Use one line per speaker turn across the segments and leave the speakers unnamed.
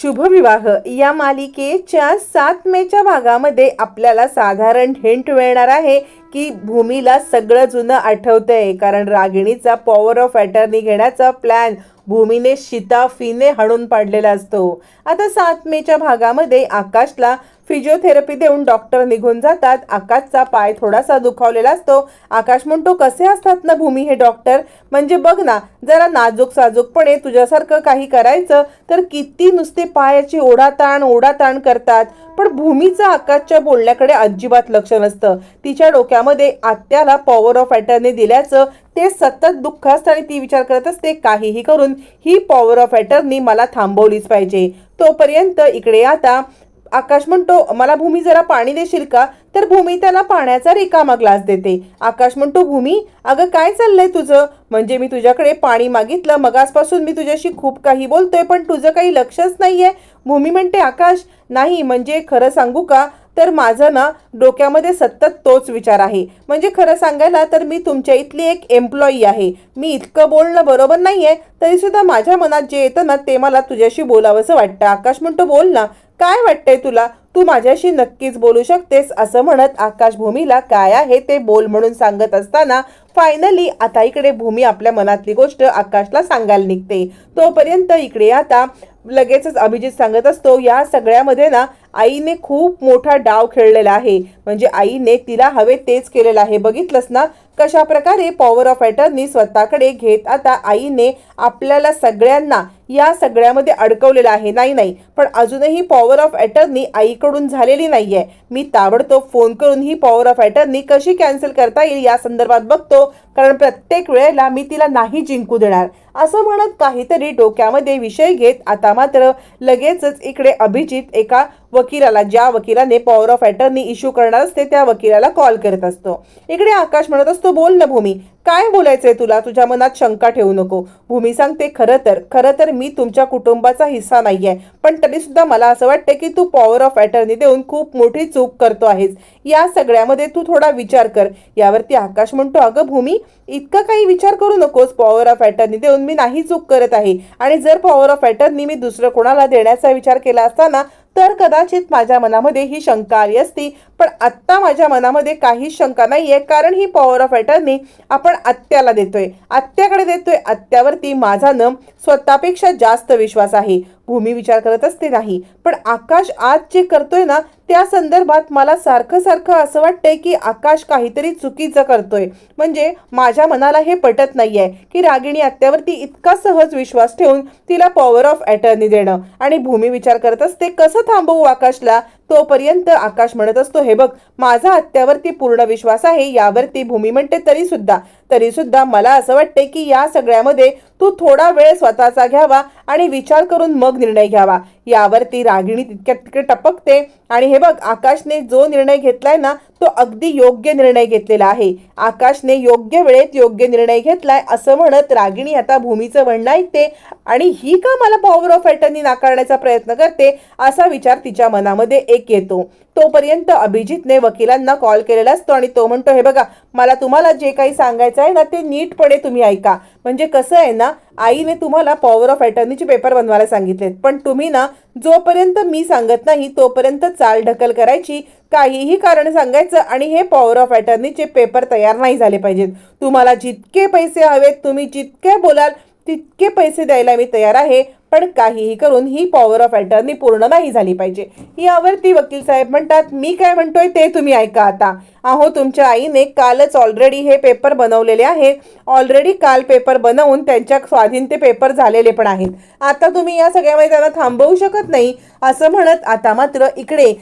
शुभविवाह. या मालिकेच्या सात मेच्या भागामध्ये आपल्याला साधारण हिंट मिळणार आहे की भूमीला सगळं जुनं आठवतंय कारण रागिणीचा पॉवर ऑफ अटर्नी घेण्याचा प्लॅन भूमीने शिताफीने हाणून पाडलेला असतो. आता सात मेच्या भागामध्ये आकाशला फिजिओथेरपी देऊन डॉक्टर निघून जातात. आकाशचा पाय थोडासा दुखावलेला असतो. आकाश म्हणतो कसे असतात ना भूमी हे डॉक्टर? म्हणजे बघ ना जरा नाजूक साजूकपणे तुझ्यासारखं काही करायचं तर किती नुसते पायाची ओढाताण ओढाताण करतात. पण भूमीचं आकाशच्या बोलण्याकडे अजिबात लक्ष नसतं. तिच्या डोक्यामध्ये आत्याला पॉवर ऑफ अटर्नी दिल्याचं ते सतत दुःख असतं आणि ती विचार करत असते काहीही करून ही पॉवर ऑफ अटर्नी मला थांबवलीच पाहिजे. तोपर्यंत इकडे आता आकाश म्हणतो मला भूमी जरा पाणी देशील का? तर भूमी त्याला पाण्याचा रिकामा ग्लास देते. आकाश म्हणतो भूमी अगं काय चाललंय तुझं? म्हणजे मी तुझ्याकडे पाणी मागितलं मगासपासून मी तुझ्याशी खूप काही बोलतोय पण तुझं काही लक्षच नाहीये. भूमी म्हणते आकाश नाही म्हणजे खरं सांगू का? तर माझं ना डोक्यामध्ये सतत तोच विचार आहे. म्हणजे खरं सांगायला तर मी तुमच्या इथली एक एम्प्लॉई आहे. मी इतकं बोलणं बरोबर नाही आहे तरीसुद्धा माझ्या मनात जे येतं ना ते मला तुझ्याशी बोलावंसं वाटतं. आकाश म्हणतो बोल ना काय वाटतंय तुला? तू माझ्याशी नक्कीच बोलू शकतेस असं म्हणत आकाशभूमीला काय आहे ते बोल म्हणून सांगत असताना फायनली आता इकडे भूमी आपल्या मनातली गोष्ट आकाशला सांगायला निघते. तोपर्यंत इकडे आता लगेचच अभिजित सांगत असतो या सगळ्यामध्ये ना आईने खूप मोठा डाव खेळलेला आहे. म्हणजे आईने तिला हवे तेच केलेलं आहे. बघितलंस ना? कशा प्रकारे पॉवर ऑफ अटर्नी स्वतःकडे घेत आता आईने आपल्याला सगळ्यांना या सगळ्यामध्ये अडकवलेलं आहे. नाही नाही. पण अजूनही पॉवर ऑफ अटर्नी आईकडून झालेली नाही आहे मी ताबडतोब फोन करून ही पॉवर ऑफ अटर्नी कशी कॅन्सल करता येईल या संदर्भात बघतो. कारण प्रत्येक वेळेला मी तिला नाही जिंकू देणार. असं म्हणत काहीतरी डोक्यामध्ये विषय घेत आता मात्र लगेचच इकडे अभिजित एका वकिलाला ज्या वकिलाने पॉवर ऑफ अटर्नी इश्यू करणार असते त्या वकिलाला कॉल करत असतो. इकडे आकाश म्हणत असतो बोल ना भूमी काय बोलायचंय तुला? तुझ्या मनात शंका ठेवू नको. भूमी सांगते खरं तर खरं तर मी तुमच्या कुटुंबाचा हिस्सा नाही आहे पण तरीसुद्धा मला असं वाटतं की तू पॉवर ऑफ अटर्नी देऊन खूप मोठी चूक करतो आहेस. या सगळ्यामध्ये तू थोडा विचार कर. यावरती आकाश म्हणतो अगं भूमी इतकं काही विचार करू नकोस पॉवर ऑफ अटर्नी देऊन मी नाही चूक करत आहे. आणि जर पॉवर ऑफ अटर्नी मी दुसरं कोणाला देण्याचा विचार केला असताना तर कदाचित माझ्या मनामध्ये ही शंका आली असती. पण आत्ता माझ्या मनामध्ये काहीच शंका नाही आहे कारण ही पॉवर ऑफ अटर्नी आपण आत्याला देतोय. आत्याकडे देतोय आत्यावरती माझा न स्वतःपेक्षा जास्त विश्वास आहे. भूमी विचार करत असते नाही पण आकाश आज जे करतोय ना त्या संदर्भात मला सारखं सारखं असं वाटतंय की आकाश काहीतरी चुकीचं करतोय. म्हणजे माझ्या मनाला हे पटत नाही आहे की रागिणी आत्यावरती इतका सहज विश्वास ठेवून तिला पॉवर ऑफ अटर्नी देणं. आणि भूमी विचार करत असते कसं थांबवू आकाशला? तोपर्यंत आकाश म्हणत असतो हे बघ माझा अत्यावरती पूर्ण विश्वास आहे यावरती भूमी म्हणते तरी सुद्धा तरी सुद्धा मला असं वाटते की या सगळ्यामध्ये तू थोडा वेळ स्वतःचा घ्यावा आणि विचार करून मग निर्णय घ्यावा. यावरती रागिणी तितक्या तिकडे टपकते आणि हे बघ आकाशने जो निर्णय घेतलाय ना तो अगदी योग्य निर्णय घेतलेला आहे. आकाशने योग्य वेळेत योग्य निर्णय घेतलाय असं म्हणत रागिणी आता भूमीचं म्हणणं ऐकते आणि ही का मला पॉवर ऑफ अटर्नी नाकारण्याचा प्रयत्न करते असा विचार तिच्या मनामध्ये एक येतो. तोपर्यंत अभिजितने वकिलांना कॉल केलेला असतो आणि तो म्हणतो हे बघा मला तुम्हाला जे काही सांगायचं आहे ना ते नीटपणे तुम्ही ऐका. म्हणजे कसं आहे ना आईने तुम्हाला पॉवर ऑफ अटर्नीचे पेपर बनवायला सांगितलेत. पण तुम्ही ना जोपर्यंत मी सांगत नाही तोपर्यंत चाल ढकल करायची. काहीही कारण सांगायचं आणि हे पॉवर ऑफ अटर्नीचे पेपर तयार नाही झाले पाहिजेत. तुम्हाला जितके पैसे हवेत तुम्ही जितके बोलाल तितके पैसे द्यायला मी तयार आहे पण काहीही करून ही पॉवर ऑफ अटर्नी पूर्ण नाही झाली पाहिजे. यावरती वकील साहेब म्हणतात मी काय म्हणतोय ते तुम्ही ऐका आता. अहो तुमच्या आईने कालच ऑलरेडी हे पेपर बनवलेले आहे. ऑलरेडी काल पेपर बनवून त्यांच्या स्वाधीन ते पेपर झालेले पण आहेत. आता तुम्ही या सगळ्यामध्ये त्यांना थांबवू शकत नाही. असं म्हणत आता मात्र इकडे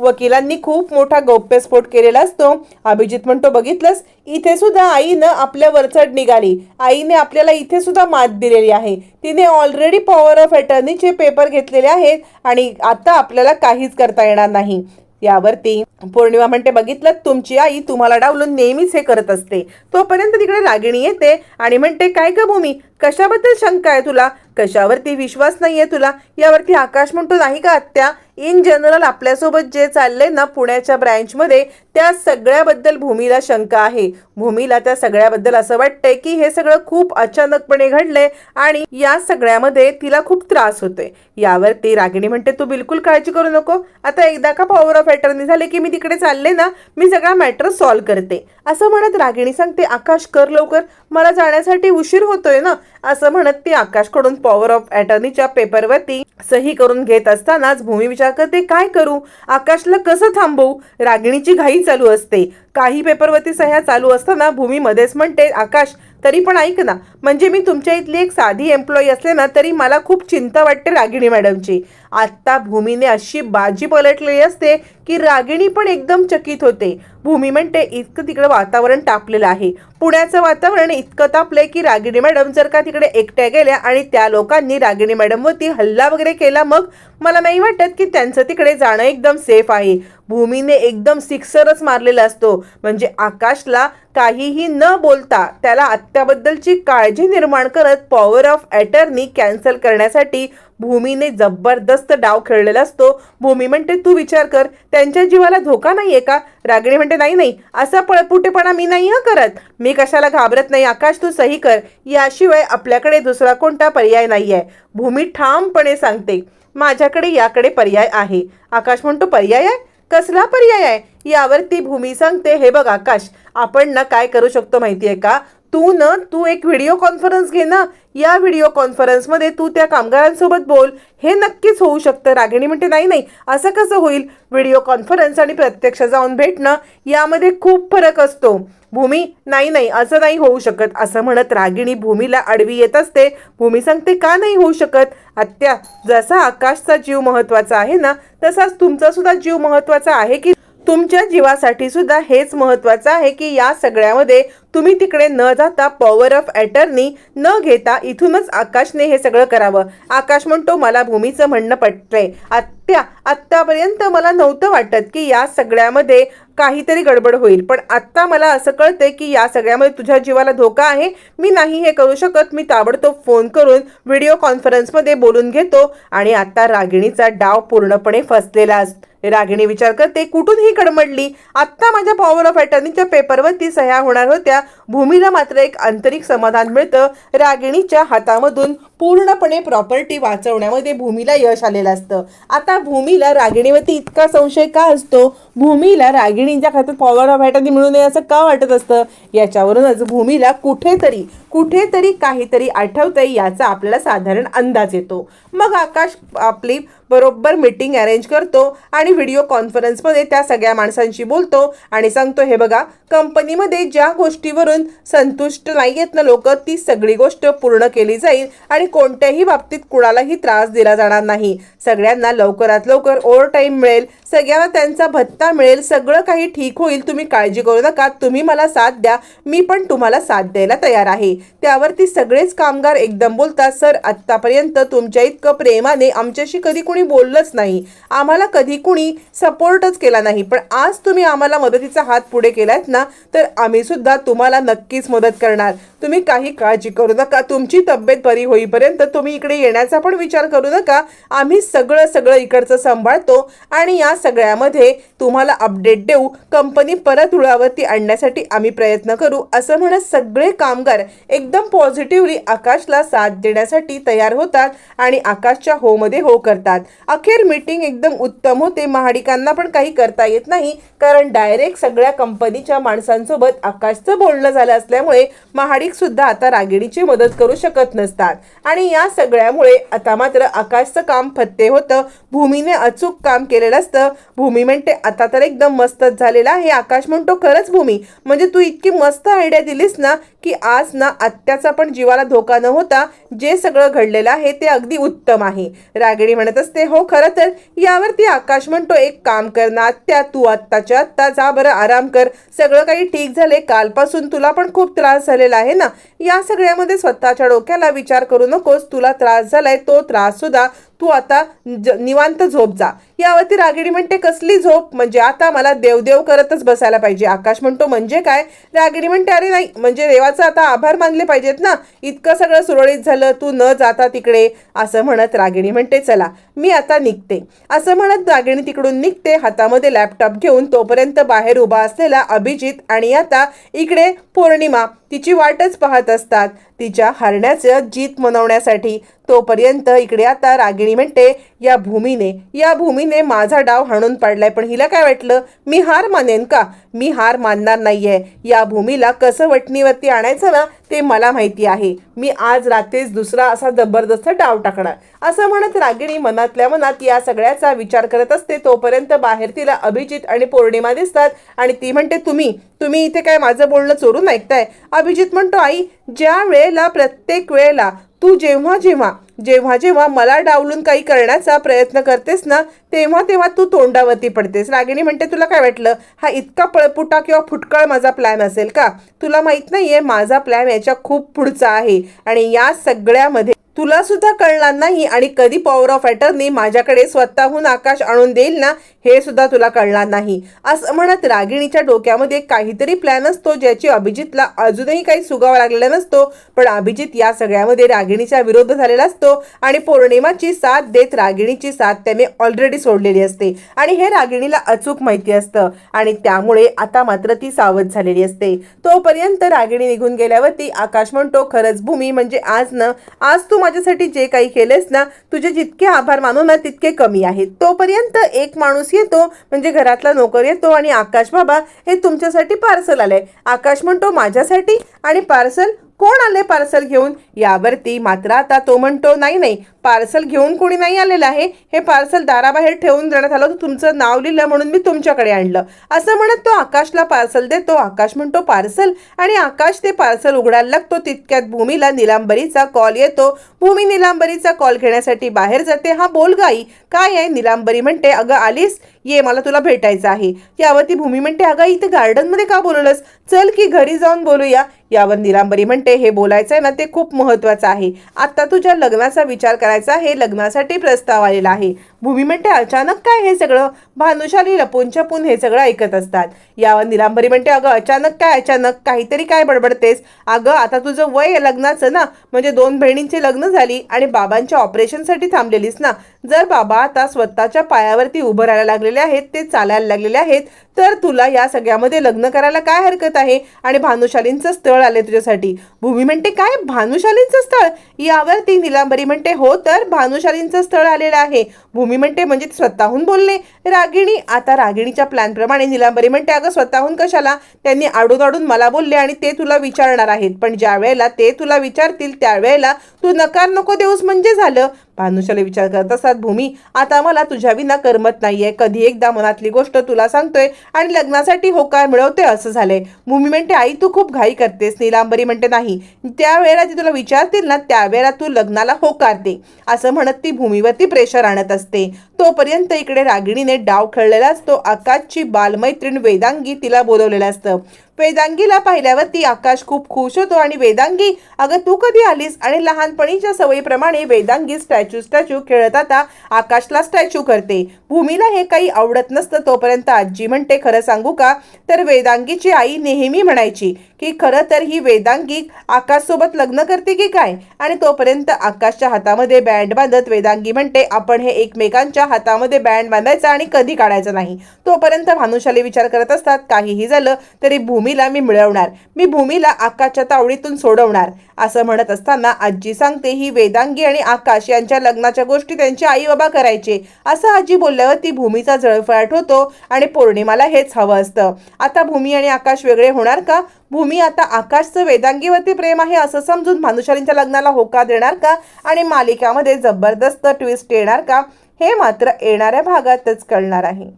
वकिलांनी खूप मोठा गौप्यस्फोट केलेला असतो. अभिजित म्हणतो बघितलंस इथे सुद्धा आईनं आपल्या वरचढ निघाली. आईने आपल्याला इथे सुद्धा मात दिलेली आहे. तिने ऑलरेडी पॉवर ऑफ अटर्नीचे पेपर घेतलेले आहेत आणि आता आपल्याला काहीच करता येणार नाही. यावरती पौर्णिमा म्हणते बघितलं तुमची आई तुम्हाला डावलून नेहमीच हे करत असते. तोपर्यंत तिकडे रागिणी येते आणि म्हणते काय ग भूमी कशाबद्दल शंका आहे तुला? कशावरती विश्वास नाहीये तुला? यावरती आकाश म्हणतो नाही का आत्या इन जनरल आपल्यासोबत जे चाललंय ना पुण्याच्या ब्रँचमध्ये त्या सगळ्याबद्दल भूमीला शंका आहे. भूमीला त्या सगळ्याबद्दल असं वाटतंय की हे सगळं खूप अचानकपणे घडलंय आणि या सगळ्यामध्ये तिला खूप त्रास होतोय. यावरती रागिणी म्हणते तू बिलकुल काळजी करू नको. आता एकदा का पॉवर ऑफ अटर्नी झाले की मी तिकडे चालले ना मी सगळा मॅटर सॉल्व्ह करते. असं म्हणत रागिणी सांगते आकाश कर लवकर. मला जाण्यासाठी उशीर होतोय ना. असं म्हणत ती आकाशकडून पॉवर ऑफ अटर्नीच्या पेपरवरती सही करून घेत असतानाच भूमी विचार करते काय करू? आकाशला कसं थांबवू? रागिणीची घाई चालू असते. काही पेपरवरती सह्या चालू असताना भूमी मध्येच म्हणते आकाश तरी पण ऐक ना म्हणजे मी तुमच्या इथली एक साधी एम्प्लॉई असले ना तरी मला खूप चिंता वाटते रागिणी मॅडमची. आत्ता भूमीने अशी बाजी पलटलेली असते की रागिणी पण एकदम चकित होते. भूमी म्हणते इतकं तिकडं वातावरण तापलेलं आहे. पुण्याचं वातावरण इतकं तापलंय की रागिणी मॅडम जर का तिकडे एकट्या गेल्या आणि त्या लोकांनी रागिणी मॅडमवरती हल्ला वगैरे केला. मग मला नाही वाटत की त्यांचं तिकडे जाणं एकदम सेफ आहे. भूमीने एकदम सिक्सरच मारलेला असतो. म्हणजे आकाशला काहीही न बोलता त्याला आत्याबद्दलची काळजी निर्माण करत पॉवर ऑफ अटर्नी कॅन्सल करण्यासाठी भूमीने जबरदस्त डाव खेळलेला असतो. भूमी म्हणते तू विचार कर त्यांच्या जीवाला धोका नाही आहे का? रागिणी म्हणते नाही नाही असा पळपुटेपणा मी नाही हा करत. मी कशाला घाबरत नाही आकाश तू सही कर. याशिवाय आपल्याकडे दुसरा कोणता पर्याय नाही आहे भूमी ठामपणे सांगते माझ्याकडे याकडे पर्याय आहे. आकाश म्हणतो पर्याय आहे? कसला पर्याय आहे? यावरती भूमी सांगते हे बघ आकाश आपण ना काय करू शकतो माहितीये का? तू ना तू एक व्हिडिओ कॉन्फरन्स घे ना. या व्हिडिओ कॉन्फरन्समध्ये तू त्या कामगारांसोबत बोल. हे नक्कीच होऊ शकतं. रागिणी म्हणते नाही नाही असं कसं होईल? व्हिडिओ कॉन्फरन्स आणि प्रत्यक्ष जाऊन भेटणं यामध्ये खूप फरक असतो. भूमी नाही नाही असं नाही होऊ शकत. असं म्हणत रागिणी भूमीला आडवी येत असते. भूमी सांगते का नाही होऊ शकत? आत्या जसा आकाशचा जीव महत्त्वाचा आहे ना तसाच तुमचा सुद्धा जीव महत्त्वाचा आहे की तुमच्या जीवासाठी सुद्धा हेच महत्वाचं आहे की या सगळ्यामध्ये तुम्ही तिकडे न जाता पॉवर ऑफ अटर्नी न घेता इथूनच आकाशने हे सगळं करावं. आकाश म्हणतो मला भूमीचं म्हणणं पटतंय. आत्या आत्तापर्यंत मला नव्हतं वाटत की या सगळ्यामध्ये काहीतरी गडबड होईल. पण आत्ता मला असं कळतंय की या सगळ्यामध्ये तुझ्या जीवाला धोका आहे. मी नाही हे करू शकत. मी ताबडतोब फोन करून व्हिडिओ कॉन्फरन्समध्ये बोलून घेतो. आणि आत्ता रागिणीचा डाव पूर्णपणे फसलेला असतो रागिणी विचार करते कुठून ही कडमडली आत्ता माझ्या पॉवर ऑफ अटर्नीच्या पेपरवरती सह्या होणार होत्या. भूमीला मात्र एक आंतरिक समाधान मिळतं. रागिणीच्या हातामधून पूर्णपणे प्रॉपर्टी वाचवण्यामध्ये भूमीला यश आलेलं असतं. आता भूमीला रागिणीवरती इतका संशय का असतो? भूमीला रागिणी रागिणीच्या खात्यात पॉवर ऑफ अटर्नी मिळू नये असं का वाटत असतं? याच्यावरूनच भूमीला कुठेतरी कुठेतरी काहीतरी आठवतंय याचा आपल्याला साधारण अंदाज येतो. मग आकाश आपली बरोबर मीटिंग अरेंज करतो आणि व्हिडिओ कॉन्फरन्समध्ये त्या सगळ्या माणसांशी बोलतो आणि सांगतो हे बघा कंपनीमध्ये ज्या गोष्टीवरून संतुष्ट नाही आहेत ना लोक ती सगळी गोष्ट पूर्ण केली जाईल आणि कोणत्याही बाबतीत कुणालाही त्रास दिला जाणार नाही. सगळ्यांना लवकरात लवकर ओव्हर टाईम मिळेल सगळ्यांना त्यांचा भत्ता मिळेल सगळं काही ठीक होईल. तुम्ही काळजी करू नका तुम्ही मला साथ द्या मी पण तुम्हाला साथ द्यायला तयार आहे. त्यावरती सगळेच कामगार एकदम बोलतात सर आत्तापर्यंत तुमच्या इतकं प्रेमाने आमच्याशी कधी कुणी बोललंच नाही. आम्हाला कधी कुणी सपोर्टच केला नाही. पण आज तुम्ही आम्हाला मदतीचा हात पुढे केलात ना तर आम्ही सुद्धा तुम्हाला नक्कीच मदत करणार. तुम्ही काही काळजी करू नका. तुमची तब्येत बरी होईपर्यंत तुम्ही इकडे येण्याचा पण विचार करू नका. आम्ही सगळं सगळं इकडचं सांभाळतो आणि या सगळ्यामध्ये तुम्हाला अपडेट देऊ. कंपनी परत रुळावरती आणण्यासाठी आम्ही प्रयत्न करू. असं म्हणत सगळे कामगार एकदम पॉझिटिव्हली आकाशला साथ देण्यासाठी तयार होतात आणि आकाशच्या होमध्ये हो करतात. अखेर मीटिंग एकदम उत्तम होते. महाडिकांना पण काही करता येत नाही. कारण डायरेक्ट सगळ्या कंपनीच्या माणसांसोबत आकाशचं बोलणं झालं असल्यामुळे महाडिक सुद्धा आता रागिणीची मदत करू शकत नसतात. आणि या सगळ्यामुळे आता मात्र आकाशचं काम फत्ते होतं. भूमीने अचूक काम केलेलं असतं. भूमी म्हणते आता तर एकदम मस्तच झालेलं आहे आकाश. म्हणतो खरंच भूमी म्हणजे तू इतकी मस्त आयडिया दिलीस ना की आज ना आत्याचा पण जीवाला धोका न होता जे सगळं घडलेलं आहे ते अगदी उत्तम आहे. रागिणी म्हणत असते हो खरं तर यावरती आकाश म्हणतो एक काम कर ना आत्या तू आत्ताच्या आत्ता जा बरं आराम कर. सगळं काही ठीक झाले कालपासून तुला पण खूप त्रास झालेला आहे ना? या सगळ्यामध्ये स्वतःच्या डोक्याला विचार करू नकोस तुला त्रास झालाय तो त्रास सुद्धा तू आता ज- निवांत झोप जा. यावरती रागिणी म्हणते कसली झोप? म्हणजे आता मला देवदेव करतच बसायला पाहिजे. आकाश म्हणतो म्हणजे काय? रागिणी म्हणते अरे नाही म्हणजे देवाचा आता आभार मानले पाहिजेत ना. इतकं सगळं सुरळीत झालं तू न जाता तिकडे. असं म्हणत रागिणी म्हणते चला मी आता निघते. असं म्हणत रागिणी तिकडून निघते हातामध्ये लॅपटॉप घेऊन तोपर्यंत बाहेर उभा असलेला अभिजित आणि आता इकडे पौर्णिमा. तिची वाटच पाहत असतात. तिच्या हरण्याचं जीत मनवण्यासाठी तोपर्यंत इकडे आता रागिणी म्हणते या भूमीने या भूमीने माझा डाव हाणून पाडलाय. पण हिला काय वाटलं? मी हार मानेन का? मी हार मानणार नाही आहे या भूमीला कसं वटणीवरती आणायचं ना ते मला माहिती आहे. मी आज रात्रीच दुसरा असा जबरदस्त डाव टाकणार. असं म्हणत रागिणी मनातल्या मनात या सगळ्याचा विचार करत असते. तोपर्यंत बाहेर तिला अभिजित आणि पौर्णिमा दिसतात आणि ती म्हणते तुम्ही तुम्ही इथे काय माझं बोलणं चोरून ऐकताय? अभिजित म्हणतो आई ज्या वेळेला प्रत्येक वेळेला तू जेव्हा जेव्हा जेव्हा जेव्हा मला डावलून काही करण्याचा प्रयत्न करतेस ना तेव्हा तेव्हा तू तोंडावरती पडतेस. रागिणी म्हणते तुला काय वाटलं? हा इतका पळपुटा किंवा फुटकळ माझा प्लॅन असेल का? तुला माहीत नाहीये माझा प्लॅन याच्या खूप पुढचा आहे आणि या सगळ्यामध्ये तुला सुद्धा कळणार नाही आणि कधी पॉवर ऑफ अॅटर्नी माझ्याकडे स्वतःहून आकाश आणून देईल ना हे सुद्धा तुला कळणार नाही. असं म्हणत रागिणीच्या डोक्यामध्ये काहीतरी प्लॅन असतो ज्याची अभिजितला अजूनही काही सुगावा लागलेला नसतो. पण अभिजित या सगळ्यामध्ये रागिणीच्या विरोध झालेला असतो आणि पौर्णिमाची साथ देत रागिणीची साथ त्याने ऑलरेडी सोडलेली असते. आणि हे रागिणीला अचूक माहिती असतं. आणि त्यामुळे आता मात्र ती सावध झालेली असते. तोपर्यंत रागिणी निघून गेल्यावरती आकाश म्हणतो खरंच भूमी म्हणजे आज न आज तू माझ्यासाठी जे काही केलेस ना तुझे जितके आभार मानू ना तितके कमी आहेत. तोपर्यंत एक माणूस येतो म्हणजे घरातला नोकर येतो आणि आकाश बाबा हे तुमच्यासाठी पार्सल आलंय. आकाश म्हणतो माझ्यासाठी? आणि पार्सल कोण आले पार्सल घेऊन? यावरती मात्र आता तो म्हणतो नाही नाही पार्सल घेऊन कोणी नाही आलेलं आहे हे पार्सल दाराबाहेर ठेवून देण्यात आलं होतं. तुमचं नाव लिहिलं म्हणून मी तुमच्याकडे आणलं. असं म्हणत तो आकाशला पार्सल देतो. आकाश म्हणतो पार्सल. आणि आकाश ते पार्सल उघडायला लागतो. तितक्यात भूमीला निलांबरीचा कॉल येतो. भूमी निलांबरीचा कॉल घेण्यासाठी बाहेर जाते. हा बोल गाई काय आहे? निलांबरी म्हणते अगं आलीस? ये मला तुला भेटायचं आहे. यावर ती भूमी म्हणते अगं इथे गार्डनमध्ये का बोलवलंस? चल की घरी जाऊन बोलूया. यावर निलांबरी म्हणते हे बोलायचं आहे ना ते खूप महत्वाचं आहे. आता तुझ्या लग्नाचा विचार करायचा हे लग्नासाठी प्रस्ताव आलेला आहे. भूमी म्हणते अचानक काय हे सगळं? भानुशाली लपून छपून हे सगळं ऐकत असतात. यावर निलांबरी म्हणते अगं अचानक काय अचानक काहीतरी काय बडबडतेस? अगं आता तुझं वय लग्नाचं ना? म्हणजे दोन बहिणींची लग्न झाली आणि बाबांच्या ऑपरेशनसाठी थांबलेलीस ना? जर बाबा आता स्वतःच्या पायावरती उभं राहायला लागलेले आहेत ते चालायला लागलेले आहेत तर तुला या सगळ्यामध्ये लग्न करायला काय हरकत आहे? आणि भानुशालींचं स्थळ आले तुझ्यासाठी. भूमी म्हणते काय? भानुशालींचं स्थळ? यावरती निलांबरी म्हणते हो तर भानुशालींचं स्थळ आलेलं आहे. भूमी म्हणते म्हणजे स्वतःहून बोलले रागिणी आता रागिणीच्या प्लॅनप्रमाणे निलांबरी म्हणते अगं स्वतःहून कशाला? त्यांनी आडून आडून मला बोलले आणि ते तुला विचारणार आहेत. पण ज्या वेळेला ते तुला विचारतील त्यावेळेला तू नकार नको देऊस म्हणजे झालं. भानुशाला विचार करत असतात भूमी आता मला तुझ्या विना करमत नाहीये. कधी एकदा मनातली गोष्ट तुला सांगतोय आणि लग्नासाठी होकार मिळवते असं झालंय. भूमी म्हणते आई तू खूप घाई करतेस. नीलांबरी म्हणते नाही त्यावेळेला ती तुला विचारतील ना त्यावेळेला तू लग्नाला होकार दे. असं म्हणत ती भूमीवरती प्रेशर आणत असते. तोपर्यंत इकडे रागिणीने डाव खेळलेला असतो. आकाशची बालमैत्रीण वेदांगी तिला बोलवलेलं असतं. वेदांगीला पाहिल्यावरती आकाश खूप खुश होतो. आणि वेदांगी अगं तू कधी आलीस? आणि लहानपणीच्या सवयीप्रमाणे वेदांगी स्टॅच्यू स्टॅच्यू खेळत आता आकाशला स्टॅच्यू करते. भूमीला हे काही आवडत नसतं तोपर्यंत आजी म्हणते खरं सांगू का? तर वेदांगीची आई नेहमी म्हणायची की खरं तर ही वेदांगी आकाशसोबत लग्न करते की काय? आणि तोपर्यंत आकाशच्या हातामध्ये बँड बांधत वेदांगी म्हणते आपण हे एकमेकांच्या हातामध्ये बँड बांधायचा आणि कधी काढायचं नाही. तोपर्यंत भानुशाली विचार करत असतात काहीही झालं तरी भूमी भूमीला मी मिळवणार. मी भूमीला आकाशच्या तावडीतून सोडवणार. असं म्हणत असताना आजी सांगते ही वेदांगी आणि आकाश यांच्या लग्नाच्या गोष्टी त्यांचे आई बाबा करायचे. असं आजी बोलल्यावर ती भूमीचा जळफळाट होतो आणि पौर्णिमाला हेच हवं असतं. आता भूमी आणि आकाश वेगळे होणार का? भूमी आता आकाशचं वेदांगीवरती प्रेम आहे असं समजून भानुशालींच्या लग्नाला होकार देणार का? आणि मालिकामध्ये जबरदस्त ट्विस्ट येणार का? हे मात्र येणाऱ्या भागातच कळणार आहे.